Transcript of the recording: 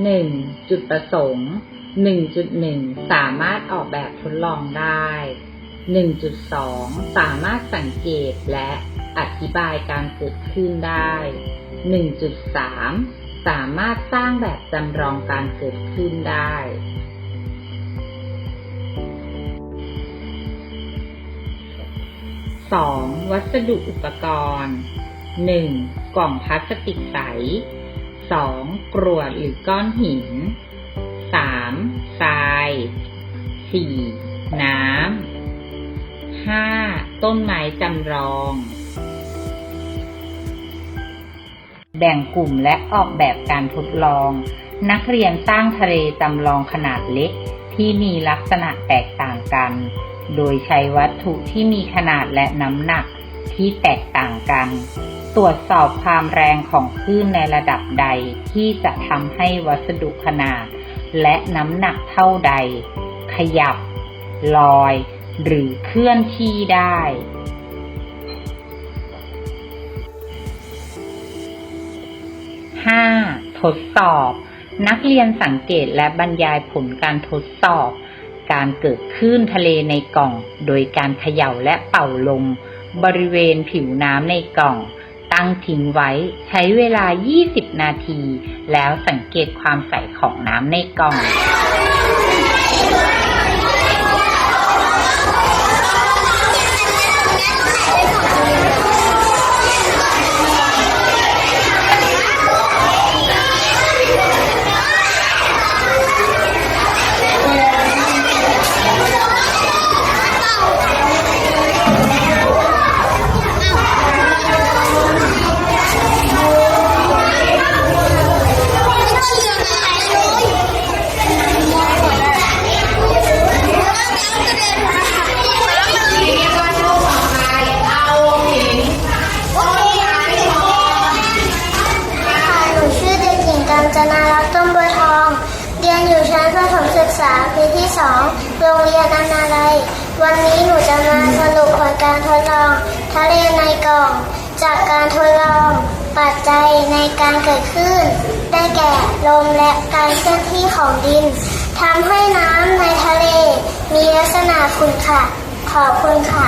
1. จุดประสงค์ 1.1 สามารถออกแบบทดลองได้ 1.2 สามารถสังเกตและอธิบายการเกิดขึ้นได้ 1.3 สามารถสร้างแบบจำลองการเกิดขึ้นได้ 2. วัสดุอุปกรณ์ 1. กล่องพลาสติกใส 2. กรวดหรือก้อนหิน 3. ทราย 4. น้ำ 5. ต้นไม้จำลอง แบ่งกลุ่มและออกแบบการทดลอง นักเรียนสร้างทะเลจำลองขนาดเล็กที่มีลักษณะแตกต่างกัน โดยใช้วัตถุที่มีขนาดและน้ำหนักที่แตกต่างกัน ตรวจสอบความแรงของคลื่นในระดับใดที่จะทำให้วัสดุขนาด และน้ำหนักเท่าใด ขยับ ลอย หรือเคลื่อนที่ได้ 5. ทดสอบ นักเรียนสังเกตและบรรยายผลการทดสอบ การเกิดคลื่นทะเลในกล่อง โดยการเขย่าและเป่าลมบริเวณผิวน้ำในกล่อง ตั้งทิ้งไว้ใช้เวลา 20 นาที แล้วสังเกตความใสของน้ำในกล่อง รงเรียนอนาลัยวันนี้หนูจะมาสรุปผลการทดลอง ทะเลในกล่อง จากการทดลอง ปัจจัยในการเกิดขึ้น ได้แก่ลมและการเคลื่อนที่ของดินทำให้น้ำในทะเล มีลักษณะขุ่นค่ะ ขอบคุณค่ะ